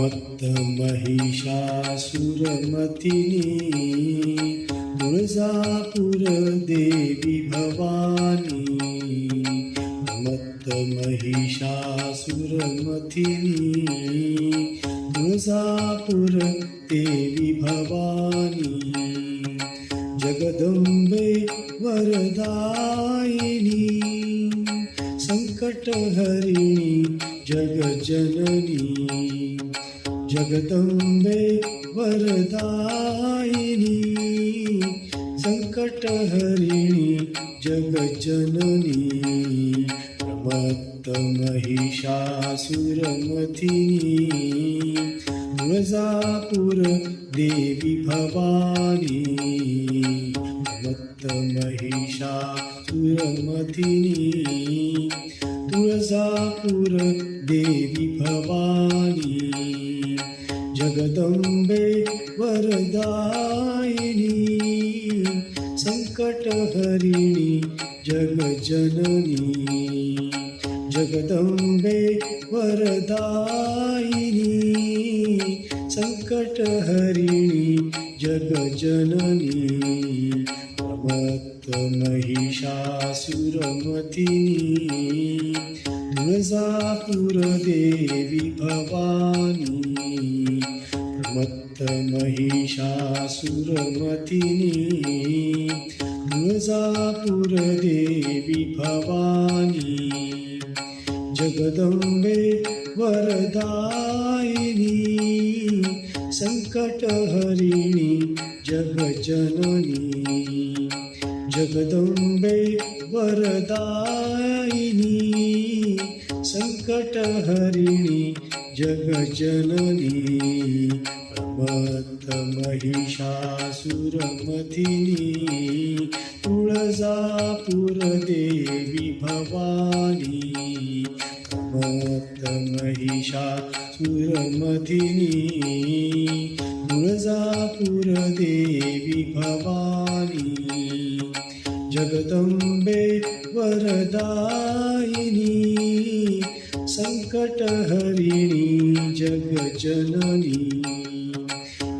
प्रमत्त महिषासुरमतिनी देवी भवानी प्रमत्त महिषासुरमथिनी तुळजापूर देवी भवानी जगदंबे वरदायिनी संकटहरिणी जगजननी जगदंबे वरदायिनी संकटहरिणी जगजननी प्रमत्त महिषासुरमथिनी तुळजापूर देवी भवानी प्रमत्त महिषासुरमथिनी तुळजापूर देवी भवानी। जगदम्बे वरदायिनी सङ्कटहरिणी जगजननी जगदम्बे वरदायिनी सङ्कटहरिणी जगजननी महिषासुरमतिनी गजापुरदेवी भवानी। प्रमत्त महिषासुरमथिनी तुळजापूर देवी भवानी जगदंबे वरदायिनी संकटहरिणी जगजननी जगदंबे वरदायिनी संकटहरिणी जगजननी प्रमत्त महिषासुरमथिनी तुळजापूर देवी भवानी प्रमत्त महिषासुरमथिनी तुळजापूर देवी भवानी जगदंबे वरदायिनी संकटहरिणी जगजननी।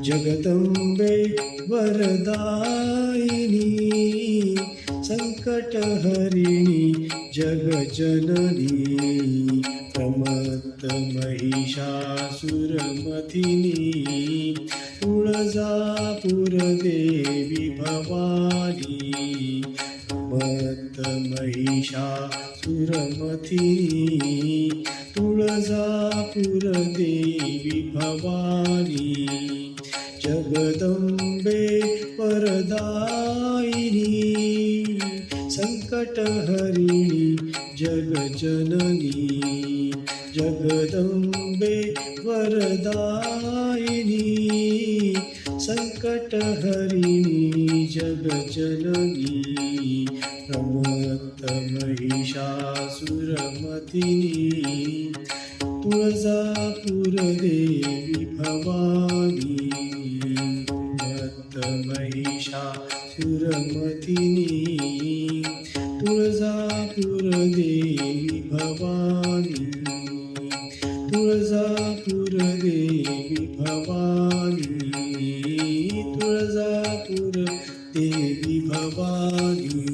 जगदंबे वरदायिनी। संकटहरिणी जगजननी। प्रमत्त महिषासुरमथिनी। तुळजापूर देवी भवानी। भरत महिषा तु मथि तुळापुरेवी भवानी जगदम्बे परदायिनी सङ्कटहरिणी जगजननी जगदम्बे वरदायिनी सङ्कटहरिणी जगजननी प्रमत्त महिषासुरमथिनी तुळजापूर देवी भवानी प्रमत्त महिषासुरमथिनी तुळजापूर देवी भवानी तुळजापूर देवी भवानी तुळजापूर देवी भवानी।